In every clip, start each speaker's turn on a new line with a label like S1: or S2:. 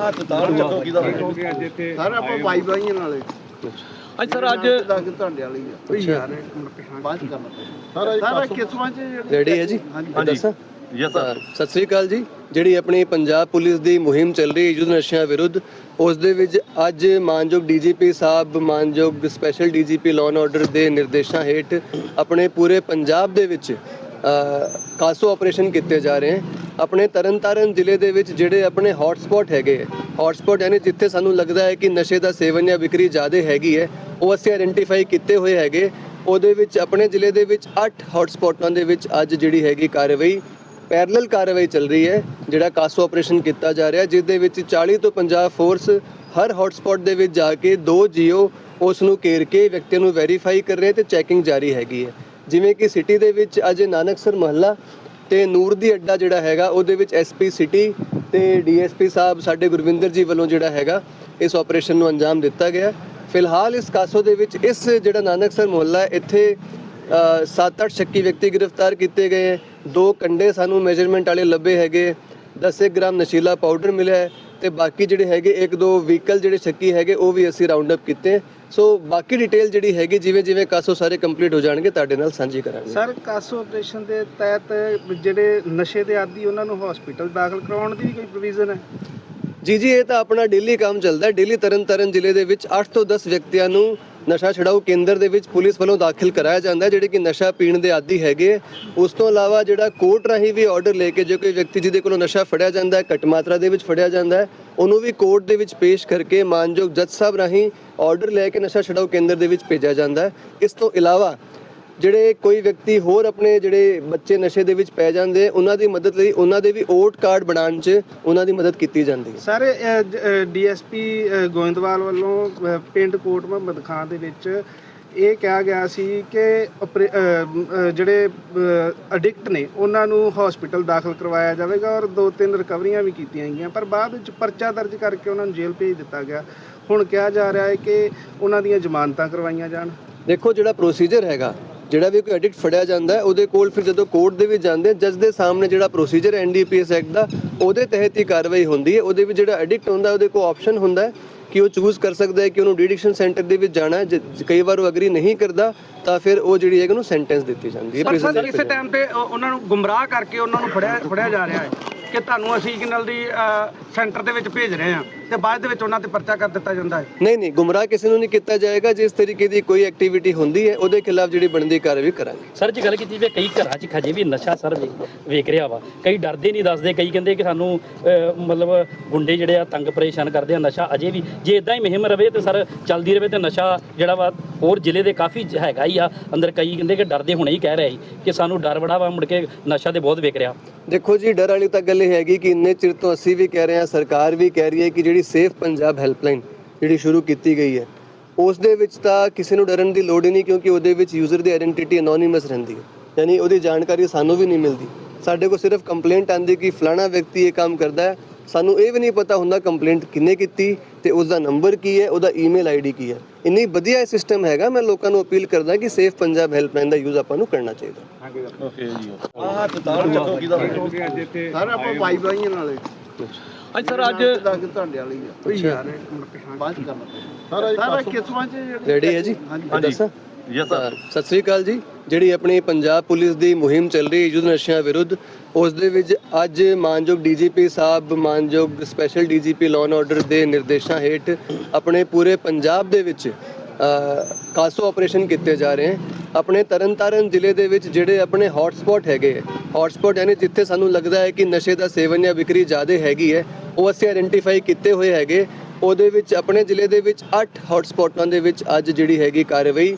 S1: ਹੱਥ ਤਾਲ ਚੱਕੋ ਕਿਦਾ
S2: ਹੋ ਗਿਆ ਅੱਜ ਇੱਥੇ।
S3: ਸਰ ਆਪਾਂ ਬਾਈ ਬਾਈਆਂ ਨਾਲੇ।
S1: ਅੱਜ ਸਰ ਅੱਜ
S3: ਲੱਗ ਤੁਹਾਡੇ ਵਾਲੀ ਆ। ਕੋਈ ਯਾਰ ਬਾਅਦ ਚ ਕਰਨਾ ਸਾਰਾ ਕਿਸਮਾਂ ਚ ਜਿਹੜੀ
S4: ਰੈਡੀ ਹੈ ਜੀ?
S3: ਹਾਂਜੀ।
S4: ਦੱਸਾਂ?
S1: ਯੈਸ ਸਰ
S4: ਸਤਿ ਸ੍ਰੀ ਅਕਾਲ ਜੀ। ਜਿਹੜੀ ਆਪਣੀ ਪੰਜਾਬ ਪੁਲਿਸ ਦੀ ਮੁਹਿੰਮ ਚੱਲ ਰਹੀ ਹੈ ਯੁੱਧ ਨਸ਼ਿਆਂ ਵਿਰੁੱਧ ਉਸ ਦੇ ਵਿੱਚ ਅੱਜ ਮਾਨਯੋਗ ਡੀਜੀਪੀ ਸਾਹਿਬ ਮਾਨਯੋਗ special DGP law and order ਦੇ ਨਿਰਦੇਸ਼ਾਂ ਹੇਠ ਆਪਣੇ ਪੂਰੇ ਪੰਜਾਬ ਦੇ ਵਿੱਚ ਕਾਸੋ ਆਪਰੇਸ਼ਨ ਕੀਤੇ ਜਾ ਰਹੇ ਹਨ ਆਪਣੇ ਤਰਨਤਾਰਨ ਜ਼ਿਲ੍ਹੇ ਦੇ ਵਿੱਚ ਜਿਹੜੇ ਆਪਣੇ ਹੌਟਸਪੌਟ ਹੈਗੇ ਹੌਟਸਪੌਟ ਯਾਨੀ ਜਿੱਥੇ ਸਾਨੂੰ ਲੱਗਦਾ ਹੈ ਕਿ ਨਸ਼ੇ ਦਾ ਸੇਵਨ ਜਾਂ ਵਿਕਰੀ ਜ਼ਿਆਦਾ ਹੈਗੀ ਹੈ, ਉਹ ਅਸੀਂ ਆਇਡੈਂਟੀਫਾਈ ਕੀਤੇ ਹੋਏ ਹੈਗੇ। ਉਹਦੇ ਵਿੱਚ ਆਪਣੇ ਜ਼ਿਲ੍ਹੇ ਦੇ ਵਿੱਚ 8 ਹੌਟਸਪੌਟਾਂ ਦੇ ਵਿੱਚ ਅੱਜ ਜਿਹੜੀ ਹੈਗੀ ਕਾਰਵਾਈ ਪੈਰਲਲ ਕਾਰਵਾਈ ਚੱਲ ਰਹੀ ਹੈ, ਜਿਹੜਾ ਕਾਸੋ ਆਪਰੇਸ਼ਨ ਕੀਤਾ ਜਾ ਰਿਹਾ, ਜਿਸ ਦੇ ਵਿੱਚ 40 ਤੋਂ 50 ਫੋਰਸ ਹਰ ਹੌਟਸਪੌਟ ਦੇ ਵਿੱਚ ਜਾ ਕੇ ਦੋ ਜੀਓ ਉਸ ਨੂੰ ਘੇਰ ਕੇ ਵਿਅਕਤੀਆਂ ਨੂੰ ਵੈਰੀਫਾਈ ਕਰ ਰਹੇ ਤੇ ਚੈਕਿੰਗ ਜਾਰੀ ਹੈਗੀ ਹੈ। ਜਿਵੇਂ ਕਿ ਸਿਟੀ ਦੇ ਵਿੱਚ ਅੱਜ ਨਾਨਕਸਰ ਮਹੱਲਾ ਤੇ ਨੂਰ ਦੀ ਅੱਡਾ ਜਿਹੜਾ ਹੈਗਾ, ਉਹਦੇ ਵਿੱਚ ਐਸਪੀ ਸਿਟੀ ਤੇ ਡੀਐਸਪੀ ਸਾਹਿਬ ਸਾਡੇ ਗੁਰਵਿੰਦਰ ਜੀ ਵੱਲੋਂ ਜਿਹੜਾ ਹੈਗਾ, ਇਸ ਆਪਰੇਸ਼ਨ ਨੂੰ ਅੰਜਾਮ ਦਿੱਤਾ ਗਿਆ। ਫਿਲਹਾਲ ਇਸ ਕਾਸੋ ਦੇ ਵਿੱਚ ਇਸ ਜਿਹੜਾ ਨਾਨਕਸਰ ਮੁਹੱਲਾ ਇੱਥੇ 7-8 ਸ਼ੱਕੀ ਵਿਅਕਤੀ ਗ੍ਰਿਫਤਾਰ ਕੀਤੇ ਗਏ ਦੋ ਕੰਡੇ ਸਾਨੂੰ ਮੈਜ਼ਰਮੈਂਟ ਵਾਲੇ ਲੱਭੇ ਹੈਗੇ। 10 ਗ੍ਰਾਮ ਨਸ਼ੀਲਾ ਪਾਊਡਰ ਮਿਲਿਆ ਹੈ ਤੇ ਬਾਕੀ ਜਿਹੜੇ ਹੈਗੇ ਇੱਕ ਦੋ ਵਹੀਕਲ ਜਿਹੜੇ ਸ਼ੱਕੀ ਹੈਗੇ, ਉਹ ਵੀ ਅਸੀਂ ਰਾਉਂਡ ਅਪ ਕੀਤੇ। ਸੋ ਬਾਕੀ ਡਿਟੇਲ ਜਿਹੜੀ ਹੈਗੀ ਜਿਵੇਂ ਜਿਵੇਂ ਕਾਸੋ ਸਾਰੇ ਕੰਪਲੀਟ ਹੋ ਜਾਣਗੇ ਤੁਹਾਡੇ ਨਾਲ ਸਾਂਝੀ ਕਰਾਂਗੇ।
S2: ਸਰ ਕਾਸੋ ਆਪਰੇਸ਼ਨ ਦੇ ਤਹਿਤ ਜਿਹੜੇ ਨਸ਼ੇ ਦੇ ਆਦੀ ਉਹਨਾਂ ਨੂੰ ਹਸਪੀਟਲ ਦਾਖਲ ਕਰਾਉਣ ਦੀ ਵੀ ਕੋਈ ਪ੍ਰੋਵੀਜ਼ਨ ਹੈ?
S4: ਜੀ ਜੀ ਇਹ ਤਾਂ ਆਪਣਾ ਡੇਲੀ ਕੰਮ ਚੱਲਦਾ ਹੈ। ਡੇਲੀ ਤਰਨਤਾਰਨ ਜ਼ਿਲ੍ਹੇ ਦੇ ਵਿੱਚ 8 ਤੋਂ 10 ਵਿਅਕਤੀਆਂ ਨੂੰ ਨਸ਼ਾ ਛਡਾਊ ਕੇਂਦਰ ਦੇ ਵਿੱਚ ਪੁਲਿਸ ਵੱਲੋਂ ਦਾਖਲ ਕਰਾਇਆ ਜਾਂਦਾ ਹੈ, ਜਿਹੜੇ ਕਿ ਨਸ਼ਾ ਪੀਣ ਦੇ ਆਦੀ ਹੈਗੇ ਉਸ ਤੋਂ ਇਲਾਵਾ ਜਿਹੜਾ ਕੋਰਟ ਰਾਹੀਂ ਵੀ ਆਰਡਰ ਲੈ ਕੇ ਜੇ ਕੋਈ ਵਿਅਕਤੀ ਜਿਹਦੇ ਕੋਲੋਂ ਨਸ਼ਾ ਫੜਿਆ ਜਾਂਦਾ ਹੈ ਘੱਟ ਮਾਤਰਾ ਦੇ ਵਿੱਚ ਫੜਿਆ ਜਾਂਦਾ ਹੈ, ਉਹਨੂੰ ਵੀ ਕੋਰਟ ਦੇ ਵਿੱਚ ਪੇਸ਼ ਕਰਕੇ ਮਾਨਯੋਗ ਜੱਜ ਸਾਹਿਬ ਰਾਹੀਂ ਆਰਡਰ ਲੈ ਕੇ ਨਸ਼ਾ ਛਡਾਊ ਕੇਂਦਰ ਦੇ ਵਿੱਚ ਭੇਜਿਆ ਜਾਂਦਾ ਹੈ। ਇਸ ਤੋਂ ਇਲਾਵਾ ਜਿਹੜੇ ਕੋਈ ਵਿਅਕਤੀ ਹੋਰ ਆਪਣੇ ਜਿਹੜੇ ਬੱਚੇ ਨਸ਼ੇ ਦੇ ਵਿੱਚ ਪੈ ਜਾਂਦੇ ਉਹਨਾਂ ਦੀ ਮਦਦ ਲਈ ਉਹਨਾਂ ਦੇ ਵੀ ਓਟ ਕਾਰਡ ਬਣਾਉਣ 'ਚ ਉਹਨਾਂ ਦੀ ਮਦਦ ਕੀਤੀ ਜਾਂਦੀ ਹੈ।
S2: ਸਰ ਡੀਐਸਪੀ ਗੋਇੰਦਵਾਲ ਵੱਲੋਂ ਪਿੰਡ ਕੋਟ ਮੁਹੰਮਦ ਖਾਨ ਦੇ ਵਿੱਚ ਇਹ ਕਿਹਾ ਗਿਆ ਸੀ ਕਿ ਜਿਹੜੇ ਐਡਿਕਟ ਨੇ ਉਹਨਾਂ ਨੂੰ ਹਸਪੀਟਲ ਦਾਖਲ ਕਰਵਾਇਆ ਜਾਵੇਗਾ ਔਰ ਦੋ ਤਿੰਨ ਰਿਕਵਰੀਆਂ ਵੀ ਕੀਤੀਆਂ ਗਈਆਂ ਪਰ ਬਾਅਦ ਵਿੱਚ ਪਰਚਾ ਦਰਜ ਕਰਕੇ ਉਹਨਾਂ ਨੂੰ ਜੇਲ੍ਹ ਭੇਜ ਦਿੱਤਾ ਗਿਆ। ਹੁਣ ਕਿਹਾ ਜਾ ਰਿਹਾ ਹੈ ਕਿ ਉਹਨਾਂ ਦੀਆਂ ਜ਼ਮਾਨਤਾਂ ਕਰਵਾਈਆਂ ਜਾਣ।
S4: ਦੇਖੋ ਜਿਹੜਾ ਪ੍ਰੋਸੀਜਰ ਹੈਗਾ ਜਿਹੜਾ ਵੀ ਕੋਈ ਐਡਿਕਟ ਫੜਿਆ ਜਾਂਦਾ ਹੈ ਉਹਦੇ ਕੋਲ ਫਿਰ ਜਦੋਂ ਕੋਰਟ ਦੇ ਵਿੱਚ ਜਾਂਦੇ ਜੱਜ ਦੇ ਸਾਹਮਣੇ ਜਿਹੜਾ ਪ੍ਰੋਸੀਜਰ ਐਨਡੀਪੀਐਸ ਐਕਟ ਦਾ ਉਹਦੇ ਤਹਿਤ ਹੀ ਕਾਰਵਾਈ ਹੁੰਦੀ ਹੈ। ਉਹਦੇ ਵਿੱਚ ਜਿਹੜਾ ਐਡਿਕਟ ਹੁੰਦਾ ਉਹਦੇ ਕੋਲ ਆਪਸ਼ਨ ਹੁੰਦਾ ਹੈ ਕਿ ਉਹ ਚੂਜ਼ ਕਰ ਸਕਦਾ ਹੈ ਕਿ ਉਹਨੂੰ ਡੀਡਿਕਸ਼ਨ ਸੈਂਟਰ ਦੇ ਵਿੱਚ ਜਾਣਾ ਹੈ। ਕਈ ਵਾਰ ਉਹ ਅਗਰੀ ਨਹੀਂ ਕਰਦਾ ਤਾਂ ਫਿਰ ਉਹ ਜਿਹੜੀ ਹੈਗੀ ਉਹਨੂੰ ਸੈਂਟੈਂਸ ਦਿੱਤੀ ਜਾਂਦੀ ਹੈ।
S5: ਸਰ ਇਸੇ। ਟਾਈਮ ਤੇ ਉਹ- ਉਹਨਾਂ ਨੂੰ ਗੁੰਮਰਾਹ ਕਰਕੇ ਉਹਨਾਂ ਨੂੰ ਫੜਿਆ ਫੜਿਆ ਜਾ ਰਿਹਾ ਹੈ ਕਿ ਤੁਹਾਨੂੰ ਅਸੀਂ ਕਿਨਲ ਦੀ ਸੈਂਟਰ ਦੇ ਵਿੱਚ ਭੇਜ ਰਹੇ ਹਾਂ। ਤੇ ਬਾਅਦ ਦੇ ਵਿੱਚ ਉਹਨਾਂ ਤੇ ਪਰਚਾ ਕਰ ਦਿੱਤਾ ਜਾਂਦਾ ਹੈ।
S4: ਨਹੀਂ ਨਹੀਂ ਗੁੰਮਰਾਹ ਕਿਸੇ ਨੂੰ ਨਹੀਂ ਕੀਤਾ ਜਾਏਗਾ ਜਿਸ ਤਰੀਕੇ ਦੀ ਕੋਈ ਐਕਟੀਵਿਟੀ ਹੁੰਦੀ ਹੈ ਉਹਦੇ ਖਿਲਾਫ ਜਿਹੜੀ ਬਣਦੀ ਕਾਰਵਾਈ ਕਰਾਂਗੇ।
S6: ਸਰ ਜੀ ਗੱਲ ਕੀਤੀ ਵੀ ਕਈ ਘਰਾਂ 'ਚ ਖਜੇ ਵੀ ਨਸ਼ਾ ਸਰ ਵੇ- ਵੇਖ ਰਿਹਾ ਵਾ। ਕਈ ਡਰਦੇ ਨਹੀਂ ਦੱਸਦੇ ਕਈ ਕਹਿੰਦੇ ਕਿ ਸਾਨੂੰ ਮਤਲਬ ਗੁੰਡੇ ਜਿਹੜੇ ਆ ਤੰਗ ਪਰੇਸ਼ਾਨ ਕਰਦੇ ਆ ਨਸ਼ਾ ਅਜੇ ਵੀ। ਜੇ ਇਦਾਂ ਹੀ ਮੁਹਿੰਮ ਰਵੇ ਤੇ ਸਰ ਚੱਲਦੀ ਰਵੇ ਤੇ ਨਸ਼ਾ ਜਿਹੜਾ ਵਾ ਹੋਰ ਜ਼ਿਲ੍ਹੇ ਦੇ ਕਾਫੀ ਹੈਗਾ ਹੀ ਆ। ਅੰਦਰ ਕਈ ਕਹਿੰਦੇ ਕਿ ਡਰਦੇ ਹੁਣੇ ਹੀ ਕਹਿ ਰਹੇ ਸੀ ਕਿ ਸਾਨੂੰ ਡਰ ਬੜਾ ਵਾ ਮੁੜ ਕੇ ਨਸ਼ਾ ਤੇ ਬਹੁਤ ਵੇਖ ਰਿਹਾ।
S4: ਦੇਖੋ ਜੀ ਡਰ ਵਾਲੀ ਤਾਂ ਗੱਲ ਇਹ ਹੈਗੀ ਕਿ ਇੰਨੇ ਚਿਰ ਤੋਂ ਅਸੀਂ ਵੀ ਕਹਿ ਰਹੇ ਹਾਂ ਸਰਕਾਰ ਵੀ ਕਹਿ ਰਹੀ ਹੈ ਕਿ ਜਿਹੜੀ ਸੇਫ ਪੰਜਾਬ ਹੈਲਪਲਾਈਨ ਜਿਹੜੀ ਸ਼ੁਰੂ ਕੀਤੀ ਗਈ ਹੈ ਉਸ ਦੇ ਵਿੱਚ ਤਾਂ ਕਿਸੇ ਨੂੰ ਡਰਨ ਦੀ ਲੋੜ ਹੀ ਨਹੀਂ ਕਿਉਂਕਿ ਉਹਦੇ ਵਿੱਚ ਯੂਜ਼ਰ ਦੀ ਆਇਡੈਂਟੀਟੀ ਅਨੋਨਿਮਸ ਰਹਿੰਦੀ ਹੈ। ਯਾਨੀ ਉਹਦੀ ਜਾਣਕਾਰੀ ਸਾਨੂੰ ਵੀ ਨਹੀਂ ਮਿਲਦੀ। ਸਾਡੇ ਕੋਲ ਸਿਰਫ ਕੰਪਲੇਂਟ ਆਂਦੀ ਕਿ ਫਲਾਣਾ ਵਿਅਕਤੀ ਇਹ ਕੰਮ ਕਰਦਾ ਹੈ। ਸਾਨੂੰ ਇਹ ਵੀ ਨਹੀਂ ਪਤਾ ਹੁੰਦਾ ਕੰਪਲੇਂਟ ਕਿੰਨੇ ਕੀਤੀ ਤੇ ਉਸ ਦਾ ਨੰਬਰ ਕੀ ਹੈ ਉਹਦਾ ਈਮੇਲ ਆਈਡੀ ਕੀ ਹੈ। ਇੰਨੀ ਵਧੀਆ ਸਿਸਟਮ ਹੈਗਾ ਮੈਂ ਲੋਕਾਂ ਨੂੰ ਅਪੀਲ ਕਰਦਾ ਕਿ ਸੇਫ ਪੰਜਾਬ ਹੈਲਪਲਾਈਨ ਦਾ ਯੂਜ਼ ਆਪਾਂ ਨੂੰ ਕਰਨਾ ਚਾਹੀਦਾ।
S1: ਓਕੇ ਜੀ ਆ ਹੱਥ ਤਾਲ ਚੱਕੋ ਕਿਦਾ
S2: ਹੋ
S3: ਸਰ ਆਪਾਂ ਬਾਈ ਬਾਈਆਂ ਨਾਲੇ
S1: ਅੱਜ ਸਰ ਅੱਜ
S3: ਲੱਗ ਤੁਹਾਡੇ ਵਾਲੀ ਆ। ਕੋਈ ਯਾਰ ਬਾਅਦ ਚ ਕਰਨਾ ਸਾਰਾ ਕਿਸਮਾਂ ਚ ਜਿਹੜੀ
S4: ਰੈਡੀ ਹੈ ਜੀ?
S1: ਹਾਂਜੀ।
S4: ਦੱਸਾਂ
S1: ਯੈਸ ਸਰ
S4: ਸਤਿ ਸ੍ਰੀ ਅਕਾਲ ਜੀ। ਜਿਹੜੀ ਆਪਣੀ ਪੰਜਾਬ ਪੁਲਿਸ ਦੀ ਮੁਹਿੰਮ ਚੱਲ ਰਹੀ ਹੈ ਯੁੱਧ ਨਸ਼ਿਆਂ ਵਿਰੁੱਧ ਉਸ ਦੇ ਵਿੱਚ ਅੱਜ ਮਾਨਯੋਗ ਡੀਜੀਪੀ ਸਾਹਿਬ ਮਾਨਯੋਗ special DGP law and order ਦੇ ਨਿਰਦੇਸ਼ਾਂ ਹੇਠ ਆਪਣੇ ਪੂਰੇ ਪੰਜਾਬ ਦੇ ਵਿੱਚ ਕਾਸੋ ਆਪਰੇਸ਼ਨ ਕੀਤੇ ਜਾ ਰਹੇ ਹਨ। ਆਪਣੇ ਤਰਨਤਾਰਨ ਜ਼ਿਲ੍ਹੇ ਦੇ ਵਿੱਚ ਜਿਹੜੇ ਆਪਣੇ ਹੌਟਸਪੌਟ ਹੈਗੇ ਹੌਟਸਪੌਟ ਯਾਨੀ ਜਿੱਥੇ ਸਾਨੂੰ ਲੱਗਦਾ ਹੈ ਕਿ ਨਸ਼ੇ ਦਾ ਸੇਵਨ ਜਾਂ ਵਿਕਰੀ ਜ਼ਿਆਦਾ ਹੈਗੀ ਹੈ, ਉਹ ਅਸੀਂ ਆਇਡੈਂਟੀਫਾਈ ਕੀਤੇ ਹੋਏ ਹੈਗੇ। ਉਹਦੇ ਵਿੱਚ ਆਪਣੇ ਜ਼ਿਲ੍ਹੇ ਦੇ ਵਿੱਚ 8 ਹੌਟਸਪੌਟਾਂ ਦੇ ਵਿੱਚ ਅੱਜ ਜਿਹੜੀ ਹੈਗੀ ਕਾਰਵਾਈ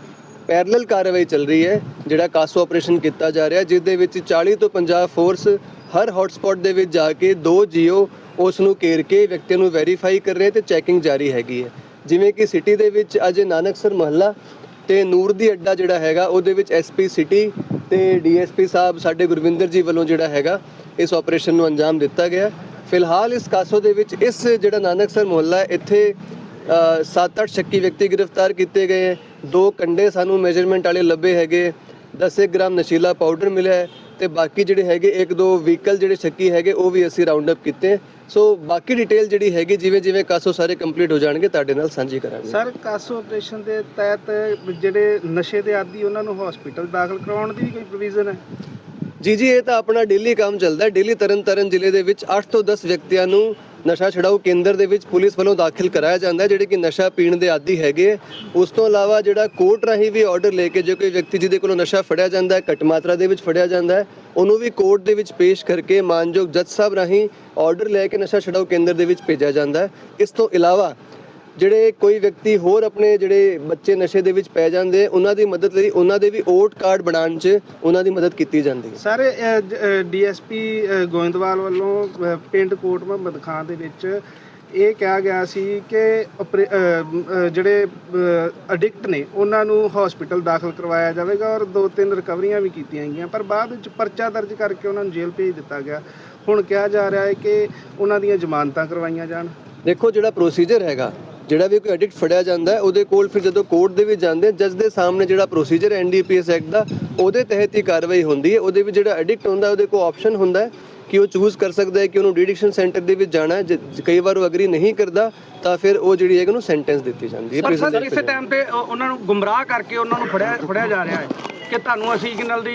S4: ਪੈਰਲਲ ਕਾਰਵਾਈ ਚੱਲ ਰਹੀ ਹੈ, ਜਿਹੜਾ ਕਾਸੋ ਆਪਰੇਸ਼ਨ ਕੀਤਾ ਜਾ ਰਿਹਾ, ਜਿਸ ਦੇ ਵਿੱਚ 40 ਤੋਂ 50 ਫੋਰਸ ਹਰ ਹੌਟਸਪੌਟ ਦੇ ਵਿੱਚ ਜਾ ਕੇ ਦੋ ਜੀਓ ਉਸ ਨੂੰ ਘੇਰ ਕੇ ਵਿਅਕਤੀਆਂ ਨੂੰ ਵੈਰੀਫਾਈ ਕਰ ਰਹੇ ਤੇ ਚੈਕਿੰਗ ਜਾਰੀ ਹੈਗੀ ਹੈ। ਜਿਵੇਂ ਕਿ ਸਿਟੀ ਦੇ ਵਿੱਚ ਅੱਜ ਨਾਨਕਸਰ ਮਹੱਲਾ ਤੇ ਨੂਰ ਦੀ ਅੱਡਾ ਜਿਹੜਾ ਹੈਗਾ, ਉਹਦੇ ਵਿੱਚ ਐਸਪੀ ਸਿਟੀ ਤੇ ਡੀਐਸਪੀ ਸਾਹਿਬ ਸਾਡੇ ਗੁਰਵਿੰਦਰ ਜੀ ਵੱਲੋਂ ਜਿਹੜਾ ਹੈਗਾ, ਇਸ ਆਪਰੇਸ਼ਨ ਨੂੰ ਅੰਜਾਮ ਦਿੱਤਾ ਗਿਆ। ਫਿਲਹਾਲ ਇਸ ਕਾਸੋ ਦੇ ਵਿੱਚ ਇਸ ਜਿਹੜਾ ਨਾਨਕਸਰ ਮੁਹੱਲਾ ਇੱਥੇ 7-8 ਸ਼ੱਕੀ ਵਿਅਕਤੀ ਗ੍ਰਿਫਤਾਰ ਕੀਤੇ ਗਏ ਦੋ ਕੰਡੇ ਸਾਨੂੰ ਮੈਜ਼ਰਮੈਂਟ ਵਾਲੇ ਲੱਭੇ ਹੈਗੇ। 10 ਗ੍ਰਾਮ ਨਸ਼ੀਲਾ ਪਾਊਡਰ ਮਿਲਿਆ ਹੈ। ਤੇ ਬਾਕੀ ਜਿਹੜੇ ਹੈਗੇ ਇੱਕ ਦੋ ਵਹੀਕਲ ਜਿਹੜੇ ਸ਼ੱਕੀ ਹੈਗੇ ਉਹ ਵੀ ਅਸੀਂ ਰਾਉਂਡ ਅਪ ਕੀਤੇ। ਸੋ ਬਾਕੀ ਡਿਟੇਲ ਜਿਹੜੀ ਹੈਗੀ ਜਿਵੇਂ ਜਿਵੇਂ ਕਾਸੋ ਸਾਰੇ ਕੰਪਲੀਟ ਹੋ ਜਾਣਗੇ ਤੁਹਾਡੇ ਨਾਲ ਸਾਂਝੀ ਕਰਾਂਗੇ।
S2: ਸਰ ਕਾਸੋ ਆਪਰੇਸ਼ਨ ਦੇ ਤਹਿਤ ਜਿਹੜੇ ਨਸ਼ੇ ਦੇ ਆਦੀ ਉਹਨਾਂ ਨੂੰ ਹਸਪੀਟਲ ਦਾਖਲ ਕਰਾਉਣ ਦੀ ਵੀ ਕੋਈ ਪ੍ਰੋਵੀਜ਼ਨ ਹੈ?
S4: ਜੀ ਜੀ ਇਹ ਤਾਂ ਆਪਣਾ ਡੇਲੀ ਕੰਮ ਚੱਲਦਾ ਹੈ। ਡੇਲੀ ਤਰਨਤਾਰਨ ਜ਼ਿਲ੍ਹੇ ਦੇ ਵਿੱਚ 8 ਤੋਂ 10 ਵਿਅਕਤੀਆਂ ਨੂੰ ਨਸ਼ਾ ਛਡਾਊ ਕੇਂਦਰ ਦੇ ਵਿੱਚ ਪੁਲਿਸ ਵੱਲੋਂ ਦਾਖਲ ਕਰਾਇਆ ਜਾਂਦਾ ਜਿਹੜੇ ਕਿ ਨਸ਼ਾ ਪੀਣ ਦੇ ਆਦੀ ਹੈਗੇ ਉਸ ਤੋਂ ਇਲਾਵਾ ਜਿਹੜਾ ਕੋਰਟ ਰਾਹੀਂ ਵੀ ਆਰਡਰ ਲੈ ਕੇ ਜੇ ਕੋਈ ਵਿਅਕਤੀ ਜਿਹਦੇ ਕੋਲੋਂ ਨਸ਼ਾ ਫੜਿਆ ਜਾਂਦਾ ਹੈ ਘੱਟ ਮਾਤਰਾ ਦੇ ਵਿੱਚ ਫੜਿਆ ਜਾਂਦਾ ਹੈ, ਉਹਨੂੰ ਵੀ ਕੋਰਟ ਦੇ ਵਿੱਚ ਪੇਸ਼ ਕਰਕੇ ਮਾਨਯੋਗ ਜੱਜ ਸਾਹਿਬ ਰਾਹੀਂ ਆਰਡਰ ਲੈ ਕੇ ਨਸ਼ਾ ਛਡਾਊ ਕੇਂਦਰ ਦੇ ਵਿੱਚ ਭੇਜਿਆ ਜਾਂਦਾ ਹੈ। ਇਸ ਤੋਂ ਇਲਾਵਾ ਜਿਹੜੇ ਕੋਈ ਵਿਅਕਤੀ ਹੋਰ ਆਪਣੇ ਜਿਹੜੇ ਬੱਚੇ ਨਸ਼ੇ ਦੇ ਵਿੱਚ ਪੈ ਜਾਂਦੇ ਉਹਨਾਂ ਦੀ ਮਦਦ ਲਈ ਉਹਨਾਂ ਦੇ ਵੀ ਓਟ ਕਾਰਡ ਬਣਾਉਣ 'ਚ ਉਹਨਾਂ ਦੀ ਮਦਦ ਕੀਤੀ ਜਾਂਦੀ ਹੈ।
S2: ਸਰ ਡੀਐਸਪੀ ਗੋਇੰਦਵਾਲ ਵੱਲੋਂ ਪਿੰਡ ਕੋਟ ਮੁਹੰਮਦ ਖਾਨ ਦੇ ਵਿੱਚ ਇਹ ਕਿਹਾ ਗਿਆ ਸੀ ਕਿ ਜਿਹੜੇ ਐਡਿਕਟ ਨੇ ਉਹਨਾਂ ਨੂੰ ਹਸਪੀਟਲ ਦਾਖਲ ਕਰਵਾਇਆ ਜਾਵੇਗਾ ਔਰ ਦੋ ਤਿੰਨ ਰਿਕਵਰੀਆਂ ਵੀ ਕੀਤੀਆਂ ਗਈਆਂ। ਪਰ ਬਾਅਦ ਵਿੱਚ ਪਰਚਾ ਦਰਜ ਕਰਕੇ ਉਹਨਾਂ ਨੂੰ ਜੇਲ੍ਹ ਭੇਜ ਦਿੱਤਾ ਗਿਆ। ਹੁਣ ਕਿਹਾ ਜਾ ਰਿਹਾ ਹੈ ਕਿ ਉਹਨਾਂ ਦੀਆਂ ਜ਼ਮਾਨਤਾਂ ਕਰਵਾਈਆਂ ਜਾਣ।
S4: ਦੇਖੋ ਜਿਹੜਾ ਪ੍ਰੋਸੀਜਰ ਹੈਗਾ ਜਿਹੜਾ ਵੀ ਕੋਈ ਐਡਿਕਟ ਫੜਿਆ ਜਾਂਦਾ ਹੈ ਉਹਦੇ ਕੋਲ ਫਿਰ ਜਦੋਂ ਕੋਰਟ ਦੇ ਵਿੱਚ ਜਾਂਦੇ ਜੱਜ ਦੇ ਸਾਹਮਣੇ ਜਿਹੜਾ ਪ੍ਰੋਸੀਜਰ ਐਨਡੀਪੀਐਸ ਐਕਟ ਦਾ ਉਹਦੇ ਤਹਿਤ ਹੀ ਕਾਰਵਾਈ ਹੁੰਦੀ ਹੈ। ਉਹਦੇ ਵਿੱਚ ਜਿਹੜਾ ਐਡਿਕਟ ਹੁੰਦਾ ਉਹਦੇ ਕੋਲ ਆਪਸ਼ਨ ਹੁੰਦਾ ਹੈ ਕਿ ਉਹ ਚੂਜ਼ ਕਰ ਸਕਦਾ ਹੈ ਕਿ ਉਹਨੂੰ ਡੀਡਿਕਸ਼ਨ ਸੈਂਟਰ ਦੇ ਵਿੱਚ ਜਾਣਾ ਹੈ। ਜੇ- ਕਈ ਵਾਰ ਉਹ ਅਗਰੀ ਨਹੀਂ ਕਰਦਾ ਤਾਂ ਫਿਰ ਉਹ ਜਿਹੜੀ ਹੈ ਉਹਨੂੰ ਸੈਂਟੈਂਸ ਦਿੱਤੀ ਜਾਂਦੀ ਹੈ
S5: ਪਰ ਸਰ ਕਿਸੇ ਟਾਈਮ ਤੇ ਉਹ- ਉਹਨਾਂ ਨੂੰ ਗੁੰਮਰਾਹ ਕਰਕੇ ਉਹਨਾਂ ਨੂੰ ਫੜਿਆ ਫੜਿਆ ਜਾ ਰਿਹਾ ਹੈ। ਕਿ ਤੁਹਾਨੂੰ ਅਸੀਂ ਸਿਗਨਲ ਦੀ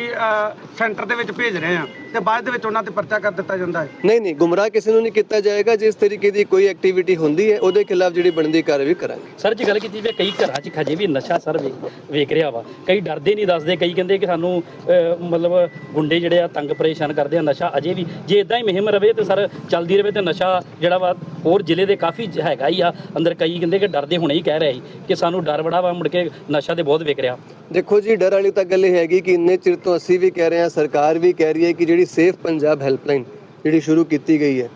S5: ਸੈਂਟਰ ਦੇ ਵਿੱਚ ਭੇਜ ਰਹੇ ਹਾਂ ਤੇ ਬਾਅਦ ਦੇ ਵਿੱਚ ਉਹਨਾਂ ਤੇ ਪਰਚਾ ਕਰ ਦਿੱਤਾ ਜਾਂਦਾ ਹੈ।
S4: ਨਹੀਂ ਨਹੀਂ ਗੁੰਮਰਾਹ ਕਿਸੇ ਨੂੰ ਨਹੀਂ ਕੀਤਾ ਜਾਏਗਾ ਜਿਸ ਤਰੀਕੇ ਦੀ ਕੋਈ ਐਕਟੀਵਿਟੀ ਹੁੰਦੀ ਹੈ ਉਹਦੇ ਖਿਲਾਫ ਜਿਹੜੀ ਬਣਦੀ ਕਾਰਵਾਈ ਕਰਾਂਗੇ।
S6: ਸਰ ਜੀ ਗੱਲ ਕੀਤੀ ਵੀ ਕਈ ਘਰਾਂ 'ਚ ਖਜੇ ਵੀ ਨਸ਼ਾ ਸਰ ਵੇ- ਵੇਖ ਰਿਹਾ ਵਾ। ਕਈ ਡਰਦੇ ਨਹੀਂ ਦੱਸਦੇ ਕਈ ਕਹਿੰਦੇ ਕਿ ਸਾਨੂੰ ਮਤਲਬ ਗੁੰਡੇ ਜਿਹੜੇ ਆ ਤੰਗ ਪਰੇਸ਼ਾਨ ਕਰਦੇ ਆ ਨਸ਼ਾ ਅਜੇ ਵੀ ਜੇ ਇਦਾਂ ਹੀ ਮੁਹਿੰਮ ਰਵੇ ਤੇ ਸਰ ਚੱਲਦੀ ਰਵੇ ਤੇ ਨਸ਼ਾ ਜਿਹੜਾ ਵਾ ਹੋਰ ਜ਼ਿਲ੍ਹੇ ਦੇ ਕਾਫੀ ਹੈਗਾ ਹੀ ਆ। ਅੰਦਰ ਕਈ ਕਹਿੰਦੇ ਕਿ ਡਰਦੇ ਹੁਣੇ ਹੀ ਕਹਿ ਰਹੇ ਸੀ ਕਿ ਸਾਨੂੰ ਡਰ ਬੜਾ ਵਾ ਮੁੜ ਕੇ ਨਸ਼ਾ ਤੇ ਬਹੁਤ ਵਿਕ ਰਿਹਾ।
S4: ਦੇਖੋ ਜੀ ਡਰ ਵਾਲੀ ਤਾਂ ਗੱਲ ਇਹ ਹੈਗੀ ਕਿ ਇੰਨੇ ਚਿਰ ਤੋਂ ਅਸੀਂ ਵੀ ਕਹਿ ਰਹੇ ਹਾਂ, ਸਰਕਾਰ ਵੀ ਕਹਿ ਰਹੀ ਹੈ ਕਿ ਜਿਹੜੀ ਸੇਫ ਪੰਜਾਬ ਹੈਲਪਲਾਈਨ ਜਿਹੜੀ ਸ਼ੁਰੂ ਕੀਤੀ ਗਈ ਹੈ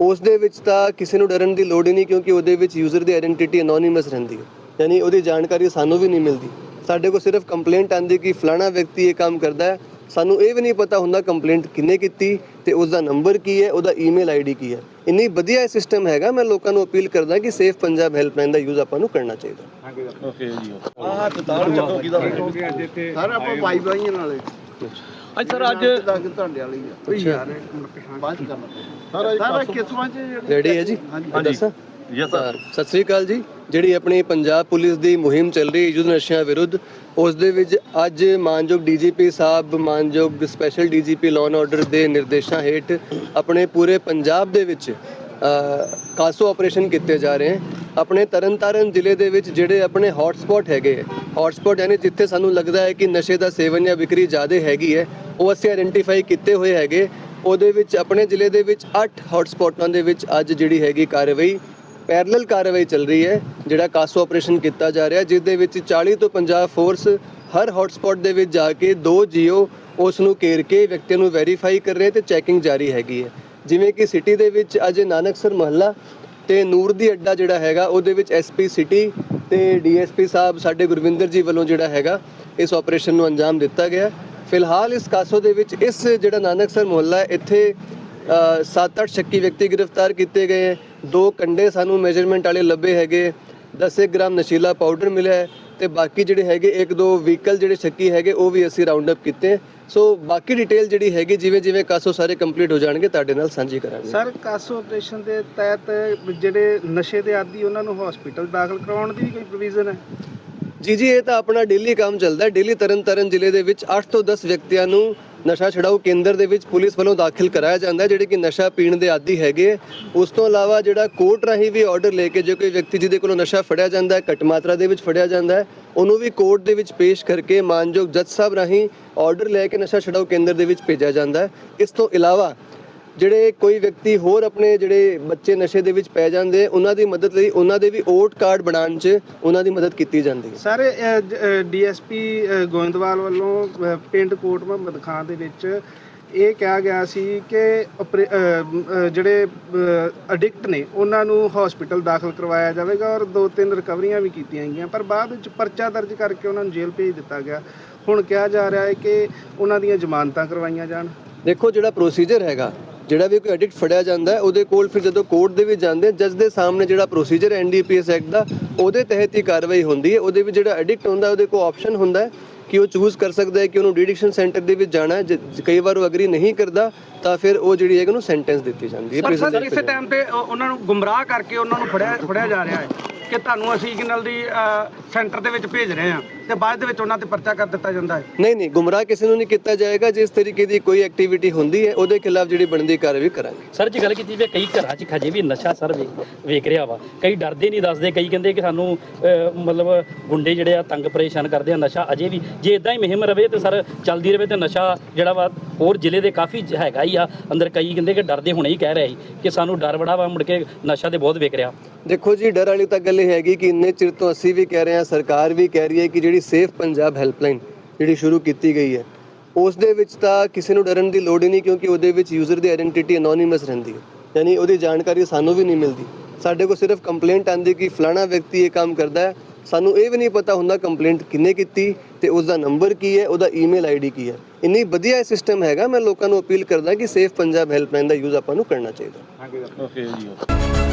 S4: ਉਸ ਦੇ ਵਿੱਚ ਤਾਂ ਕਿਸੇ ਨੂੰ ਡਰਨ ਦੀ ਲੋੜ ਹੀ ਨਹੀਂ ਕਿਉਂਕਿ ਉਹਦੇ ਵਿੱਚ ਯੂਜ਼ਰ ਦੀ ਆਇਡੈਂਟੀਟੀ ਅਨੋਨਿਮਸ ਰਹਿੰਦੀ ਹੈ। ਯਾਨੀ ਉਹਦੀ ਜਾਣਕਾਰੀ ਸਾਨੂੰ ਵੀ ਨਹੀਂ ਮਿਲਦੀ। ਸਾਡੇ ਕੋਲ ਸਿਰਫ ਕੰਪਲੇਂਟ ਆਂਦੀ ਕਿ ਫਲਾਣਾ ਵਿਅਕਤੀ ਇਹ ਕੰਮ ਕਰਦਾ ਹੈ। ਸਾਨੂੰ ਇਹ ਵੀ ਨਹੀਂ ਪਤਾ ਹੁੰਦਾ ਕੰਪਲੇਂਟ ਕਿੰਨੇ ਕੀਤੀ ਤੇ ਉਸ ਦਾ ਨੰਬਰ ਕੀ ਹੈ, ਉਹਦਾ ਈਮੇਲ ਆਈਡੀ ਕੀ ਹੈ। ਇੰਨੀ ਵਧੀਆ ਇਹ ਸਿਸਟਮ ਹੈਗਾ ਮੈਂ ਲੋਕਾਂ ਨੂੰ ਅਪੀਲ ਕਰਦਾ ਕਿ ਸੇਫ ਪੰਜਾਬ ਹੈਲਪਲਾਈਨ ਦਾ ਯੂਜ਼ ਆਪਾਂ ਨੂੰ ਕਰਨਾ ਚਾਹੀਦਾ।
S1: ਓਕੇ ਜੀ ਆਹ ਤਤਾਲ ਚੱਕੋ ਕਿਦਾ
S3: ਸਰ ਆਪਾਂ ਬਾਈ ਬਾਈਆਂ ਨਾਲੇ
S1: ਅੱਜ ਸਰ ਅੱਜ
S3: ਦਾ ਕਿ ਤੁਹਾਡੇ ਵਾਲੀ ਆ। ਯਾਰ ਬਾਅਦ ਕਰਨਾ। ਸਾਰਾ ਕਿਸਮਾਂ ਚ
S4: ਰੈਡੀ ਹੈ ਜੀ?
S1: ਹਾਂਜੀ।
S4: ਦੱਸਾਂ?
S1: ਯੈਸ ਸਰ,
S4: ਸਤਿ ਸ੍ਰੀ ਅਕਾਲ ਜੀ। ਜਿਹੜੀ ਆਪਣੀ ਪੰਜਾਬ ਪੁਲਿਸ ਦੀ ਮੁਹਿੰਮ ਚੱਲ ਰਹੀ ਹੈ ਯੁੱਧ ਨਸ਼ਿਆਂ ਵਿਰੁੱਧ, ਉਸ ਦੇ ਵਿੱਚ ਅੱਜ ਮਾਨਯੋਗ ਡੀਜੀਪੀ ਸਾਹਿਬ, ਮਾਨਯੋਗ special DGP law and order ਦੇ ਨਿਰਦੇਸ਼ਾਂ ਹੇਠ ਆਪਣੇ ਪੂਰੇ ਪੰਜਾਬ ਦੇ ਵਿੱਚ ਕਾਸੋ ਆਪਰੇਸ਼ਨ ਕੀਤੇ ਜਾ ਰਹੇ ਹਨ ਆਪਣੇ ਤਰਨਤਾਰਨ ਜ਼ਿਲ੍ਹੇ ਦੇ ਵਿੱਚ ਜਿਹੜੇ ਆਪਣੇ ਹੌਟਸਪੌਟ ਹੈਗੇ ਹੌਟਸਪੌਟ ਯਾਨੀ ਜਿੱਥੇ ਸਾਨੂੰ ਲੱਗਦਾ ਹੈ ਕਿ ਨਸ਼ੇ ਦਾ ਸੇਵਨ ਜਾਂ ਵਿਕਰੀ ਜ਼ਿਆਦਾ ਹੈਗੀ ਹੈ, ਉਹ ਅਸੀਂ ਆਇਡੈਂਟੀਫਾਈ ਕੀਤੇ ਹੋਏ ਹੈਗੇ। ਉਹਦੇ ਵਿੱਚ ਆਪਣੇ ਜ਼ਿਲ੍ਹੇ ਦੇ ਵਿੱਚ 8 ਹੌਟਸਪੌਟਾਂ ਦੇ ਵਿੱਚ ਅੱਜ ਜਿਹੜੀ ਹੈਗੀ ਕਾਰਵਾਈ ਪੈਰਲਲ ਕਾਰਵਾਈ ਚੱਲ ਰਹੀ ਹੈ, ਜਿਹੜਾ ਕਾਸੋ ਆਪਰੇਸ਼ਨ ਕੀਤਾ ਜਾ ਰਿਹਾ, ਜਿਸ ਦੇ ਵਿੱਚ 40 ਤੋਂ 50 ਫੋਰਸ ਹਰ ਹੌਟਸਪੌਟ ਦੇ ਵਿੱਚ ਜਾ ਕੇ ਦੋ ਜੀਓ ਉਸ ਨੂੰ ਘੇਰ ਕੇ ਵਿਅਕਤੀਆਂ ਨੂੰ ਵੈਰੀਫਾਈ ਕਰ ਰਹੇ ਤੇ ਚੈਕਿੰਗ ਜਾਰੀ ਹੈਗੀ ਹੈ। ਜਿਵੇਂ ਕਿ ਸਿਟੀ ਦੇ ਵਿੱਚ ਅਜੇ ਨਾਨਕਸਰ ਮਹੱਲਾ ਤੇ ਨੂਰ ਦੀ ਅੱਡਾ ਜਿਹੜਾ ਹੈਗਾ, ਉਹਦੇ ਵਿੱਚ ਐਸਪੀ ਸਿਟੀ ਤੇ ਡੀਐਸਪੀ ਸਾਹਿਬ ਸਾਡੇ ਗੁਰਵਿੰਦਰ ਜੀ ਵੱਲੋਂ ਜਿਹੜਾ ਹੈਗਾ, ਇਸ ਆਪਰੇਸ਼ਨ ਨੂੰ ਅੰਜਾਮ ਦਿੱਤਾ ਗਿਆ ਫਿਲਹਾਲ ਇਸ ਕਾਸੋ ਦੇ ਵਿੱਚ ਇਸ ਜਿਹੜਾ ਨਾਨਕਸਰ ਮੁਹੱਲਾ ਇੱਥੇ 7-8 ਸ਼ੱਕੀ ਵਿਅਕਤੀ ਗ੍ਰਿਫਤਾਰ ਕੀਤੇ ਗਏ ਦੋ ਕੰਡੇ ਸਾਨੂੰ ਮੈਜ਼ਰਮੈਂਟ ਵਾਲੇ ਲੱਭੇ ਹੈਗੇ 10 ਗ੍ਰਾਮ ਨਸ਼ੀਲਾ ਪਾਊਡਰ ਮਿਲਿਆ ਤੇ ਬਾਕੀ ਜਿਹੜੇ ਹੈਗੇ ਇੱਕ ਦੋ ਵਹੀਕਲ ਜਿਹੜੇ ਸ਼ੱਕੀ ਹੈਗੇ ਉਹ ਵੀ ਅਸੀਂ ਰਾਉਂਡ ਅਪ ਕੀਤੇ। ਸੋ ਬਾਕੀ ਡਿਟੇਲ ਜਿਹੜੀ ਹੈਗੀ ਜਿਵੇਂ ਜਿਵੇਂ ਕਾਸੋ ਸਾਰੇ ਕੰਪਲੀਟ ਹੋ ਜਾਣਗੇ ਤੁਹਾਡੇ ਨਾਲ ਸਾਂਝੀ ਕਰਾਂਗੇ।
S2: ਸਰ ਕਾਸੋ ਆਪਰੇਸ਼ਨ ਦੇ ਤਹਿਤ ਜਿਹੜੇ ਨਸ਼ੇ ਦੇ ਆਦੀ ਉਹਨਾਂ ਨੂੰ ਹਸਪੀਟਲ ਦਾਖਲ ਕਰਾਉਣ ਦੀ ਵੀ ਕੋਈ ਪ੍ਰੋਵੀਜ਼ਨ ਹੈ?
S4: ਜੀ ਜੀ ਇਹ ਤਾਂ ਆਪਣਾ ਡੇਲੀ ਕੰਮ ਚੱਲਦਾ ਹੈ। ਡੇਲੀ ਤਰਨਤਾਰਨ ਜ਼ਿਲ੍ਹੇ ਦੇ ਵਿੱਚ 8 ਤੋਂ 10 ਵਿਅਕਤੀਆਂ ਨੂੰ ਨਸ਼ਾ ਛਡਾਊ ਕੇਂਦਰ ਦੇ ਵਿੱਚ ਪੁਲਿਸ ਵੱਲੋਂ ਦਾਖਲ ਕਰਾਇਆ ਜਾਂਦਾ ਹੈ, ਜਿਹੜੇ ਕਿ ਨਸ਼ਾ ਪੀਣ ਦੇ ਆਦੀ ਹੈਗੇ ਉਸ ਤੋਂ ਇਲਾਵਾ ਜਿਹੜਾ ਕੋਰਟ ਰਾਹੀਂ ਵੀ ਆਰਡਰ ਲੈ ਕੇ ਜੇ ਕੋਈ ਵਿਅਕਤੀ ਜਿਹਦੇ ਕੋਲੋਂ ਨਸ਼ਾ ਫੜਿਆ ਜਾਂਦਾ ਹੈ ਘੱਟ ਮਾਤਰਾ ਦੇ ਵਿੱਚ ਫੜਿਆ ਜਾਂਦਾ ਹੈ, ਉਹਨੂੰ ਵੀ ਕੋਰਟ ਦੇ ਵਿੱਚ ਪੇਸ਼ ਕਰਕੇ ਮਾਨਯੋਗ ਜੱਜ ਸਾਹਿਬ ਰਾਹੀਂ ਆਰਡਰ ਲੈ ਕੇ ਨਸ਼ਾ ਛਡਾਊ ਕੇਂਦਰ ਦੇ ਵਿੱਚ ਭੇਜਿਆ ਜਾਂਦਾ ਹੈ। ਇਸ ਤੋਂ ਇਲਾਵਾ ਜਿਹੜੇ ਕੋਈ ਵਿਅਕਤੀ ਹੋਰ ਆਪਣੇ ਜਿਹੜੇ ਬੱਚੇ ਨਸ਼ੇ ਦੇ ਵਿੱਚ ਪੈ ਜਾਂਦੇ ਉਹਨਾਂ ਦੀ ਮਦਦ ਲਈ ਉਹਨਾਂ ਦੇ ਵੀ ਓਟ ਕਾਰਡ ਬਣਾਉਣ 'ਚ ਉਹਨਾਂ ਦੀ ਮਦਦ ਕੀਤੀ ਜਾਂਦੀ ਹੈ।
S2: ਸਰ ਡੀਐਸਪੀ ਗੋਇੰਦਵਾਲ ਵੱਲੋਂ ਪਿੰਡ ਕੋਟ ਮੁਹੰਮਦ ਖਾਨ ਦੇ ਵਿੱਚ ਇਹ ਕਿਹਾ ਗਿਆ ਸੀ ਕਿ ਜਿਹੜੇ ਐਡਿਕਟ ਨੇ ਉਹਨਾਂ ਨੂੰ ਹਸਪੀਟਲ ਦਾਖਲ ਕਰਵਾਇਆ ਜਾਵੇਗਾ ਔਰ ਦੋ ਤਿੰਨ ਰਿਕਵਰੀਆਂ ਵੀ ਕੀਤੀਆਂ ਗਈਆਂ। ਪਰ ਬਾਅਦ ਵਿੱਚ ਪਰਚਾ ਦਰਜ ਕਰਕੇ ਉਹਨਾਂ ਨੂੰ ਜੇਲ੍ਹ ਭੇਜ ਦਿੱਤਾ ਗਿਆ। ਹੁਣ ਕਿਹਾ ਜਾ ਰਿਹਾ ਹੈ ਕਿ ਉਹਨਾਂ ਦੀਆਂ ਜ਼ਮਾਨਤਾਂ ਕਰਵਾਈਆਂ ਜਾਣ।
S4: ਦੇਖੋ ਜਿਹੜਾ ਪ੍ਰੋਸੀਜਰ ਹੈਗਾ ਜਿਹੜਾ ਵੀ ਕੋਈ ਐਡਿਕਟ ਫੜਿਆ ਜਾਂਦਾ ਉਹਦੇ ਕੋਲ ਫਿਰ ਜਦੋਂ ਕੋਰਟ ਦੇ ਵਿੱਚ ਜਾਂਦੇ ਜੱਜ ਦੇ ਸਾਹਮਣੇ ਜਿਹੜਾ ਪ੍ਰੋਸੀਜਰ ਐਨਡੀਪੀਐਸ ਐਕਟ ਦਾ ਉਹਦੇ ਤਹਿਤ ਹੀ ਕਾਰਵਾਈ ਹੁੰਦੀ ਹੈ। ਉਹਦੇ ਵਿੱਚ ਜਿਹੜਾ ਐਡਿਕਟ ਹੁੰਦਾ ਉਹਦੇ ਕੋਲ ਆਪਸ਼ਨ ਹੁੰਦਾ ਹੈ ਕਿ ਉਹ ਚੂਜ਼ ਕਰ ਸਕਦਾ ਹੈ ਕਿ ਉਹਨੂੰ ਡੀਡਿਕਸ਼ਨ ਸੈਂਟਰ ਦੇ ਵਿੱਚ ਜਾਣਾ ਹੈ। ਕਈ ਵਾਰ ਉਹ ਅਗਰੀ ਨਹੀਂ ਕਰਦਾ ਤਾਂ ਫਿਰ ਉਹ ਜਿਹੜੀ ਹੈ ਉਹਨੂੰ ਸੈਂਟੈਂਸ ਦਿੱਤੀ ਜਾਂਦੀ ਹੈ।
S5: ਪਰ ਕਿਸੇ ਟਾਈਮ ਤੇ ਉਹ- ਉਹਨਾਂ ਨੂੰ ਗੁੰਮਰਾਹ ਕਰਕੇ ਉਹਨਾਂ ਨੂੰ ਫੜਿਆ ਫੜਿਆ ਜਾ ਰਿਹਾ ਹੈ। ਕਿ ਤੁਹਾਨੂੰ ਅਸੀਂ ਕਿਨਲ ਦੀ ਸੈਂਟਰ ਦੇ ਵਿੱਚ ਭੇਜ ਰਹੇ ਹਾਂ ਤੇ ਬਾਅਦ ਦੇ ਵਿੱਚ ਉਹਨਾਂ ਤੇ ਪਰਚਾ ਕਰ ਦਿੱਤਾ ਜਾਂਦਾ ਹੈ।
S4: ਨਹੀਂ ਨਹੀਂ ਗੁੰਮਰਾਹ ਕਿਸੇ ਨੂੰ ਨਹੀਂ ਕੀਤਾ ਜਾਏਗਾ ਜਿਸ ਤਰੀਕੇ ਦੀ ਕੋਈ ਐਕਟੀਵਿਟੀ ਹੁੰਦੀ ਹੈ ਉਹਦੇ ਖਿਲਾਫ ਜਿਹੜੀ ਬਣਦੀ ਕਾਰਵਾਈ ਕਰਾਂਗੇ।
S6: ਸਰ ਜੀ ਗੱਲ ਕੀਤੀ ਵੀ ਕਈ ਘਰਾਂ 'ਚ ਖਜੇ ਵੀ ਨਸ਼ਾ ਸਰ ਵੇ- ਵੇਖ ਰਿਹਾ ਵਾ। ਕਈ ਡਰਦੇ ਨਹੀਂ ਦੱਸਦੇ ਕਈ ਕਹਿੰਦੇ ਕਿ ਸਾਨੂੰ ਮਤਲਬ ਗੁੰਡੇ ਜਿਹੜੇ ਆ ਤੰਗ ਪਰੇਸ਼ਾਨ ਕਰਦੇ ਆ ਨਸ਼ਾ ਅਜੇ ਵੀ ਜੇ ਇਦਾਂ ਹੀ ਮੁਹਿੰਮ ਰਵੇ ਤੇ ਸਰ ਚੱਲਦੀ ਰਵੇ ਤੇ ਨਸ਼ਾ ਜਿਹੜਾ ਵਾ ਹੋਰ ਜ਼ਿਲ੍ਹੇ ਦੇ ਕਾਫੀ ਹੈਗਾ ਹੀ ਆ। ਅੰਦਰ ਕਈ ਕਹਿੰਦੇ ਕਿ ਡਰਦੇ ਹੁਣੇ ਹੀ ਕਹਿ ਰਹੇ ਸੀ ਕਿ ਸਾਨੂੰ ਡਰ ਬੜਾ ਵਾ ਮੁੜ ਕੇ ਨਸ਼ਾ ਤੇ ਬਹੁਤ ਵੇਖ ਰਿਹਾ।
S4: ਦੇਖੋ ਜੀ ਡਰ ਵਾਲੀ ਤਾਂ ਗੱਲ ਇਹ ਹੈਗੀ ਕਿ ਇੰਨੇ ਚਿਰ ਤੋਂ ਅਸੀਂ ਵੀ ਕਹਿ ਰਹੇ ਹਾਂ, ਸਰਕਾਰ ਵੀ ਕਹਿ ਰਹੀ ਹੈ ਕਿ ਜਿਹੜੀ ਸੇਫ ਪੰਜਾਬ ਹੈਲਪਲਾਈਨ ਜਿਹੜੀ ਸ਼ੁਰੂ ਕੀਤੀ ਗਈ ਹੈ ਉਸ ਦੇ ਵਿੱਚ ਤਾਂ ਕਿਸੇ ਨੂੰ ਡਰਨ ਦੀ ਲੋੜ ਹੀ ਨਹੀਂ ਕਿਉਂਕਿ ਉਹਦੇ ਵਿੱਚ ਯੂਜ਼ਰ ਦੀ ਆਇਡੈਂਟੀਟੀ ਅਨੋਨਿਮਸ ਰਹਿੰਦੀ ਹੈ। ਯਾਨੀ ਉਹਦੀ ਜਾਣਕਾਰੀ ਸਾਨੂੰ ਵੀ ਨਹੀਂ ਮਿਲਦੀ। ਸਾਡੇ ਕੋਲ ਸਿਰਫ ਕੰਪਲੇਂਟ ਆਂਦੀ ਕਿ ਫਲਾਣਾ ਵਿਅਕਤੀ ਇਹ ਕੰਮ ਕਰਦਾ ਹੈ। ਸਾਨੂੰ ਇਹ ਵੀ ਨਹੀਂ ਪਤਾ ਹੁੰਦਾ ਕੰਪਲੇਂਟ ਕਿੰਨੇ ਕੀਤੀ ਤੇ ਉਸ ਦਾ ਨੰਬਰ ਕੀ ਹੈ, ਉਹਦਾ ਈਮੇਲ ਆਈਡੀ ਕੀ ਹੈ। ਇੰਨੀ ਵਧੀਆ ਸਿਸਟਮ ਹੈਗਾ, ਮੈਂ ਲੋਕਾਂ ਨੂੰ ਅਪੀਲ ਕਰਦਾ ਕਿ ਸੇਫ ਪੰਜਾਬ ਹੈਲਪਲਾਈਨ ਦਾ ਯੂਜ਼ ਆਪਾਂ ਨੂੰ ਕਰਨਾ ਚਾਹੀਦਾ।
S1: ਓਕੇ ਜੀ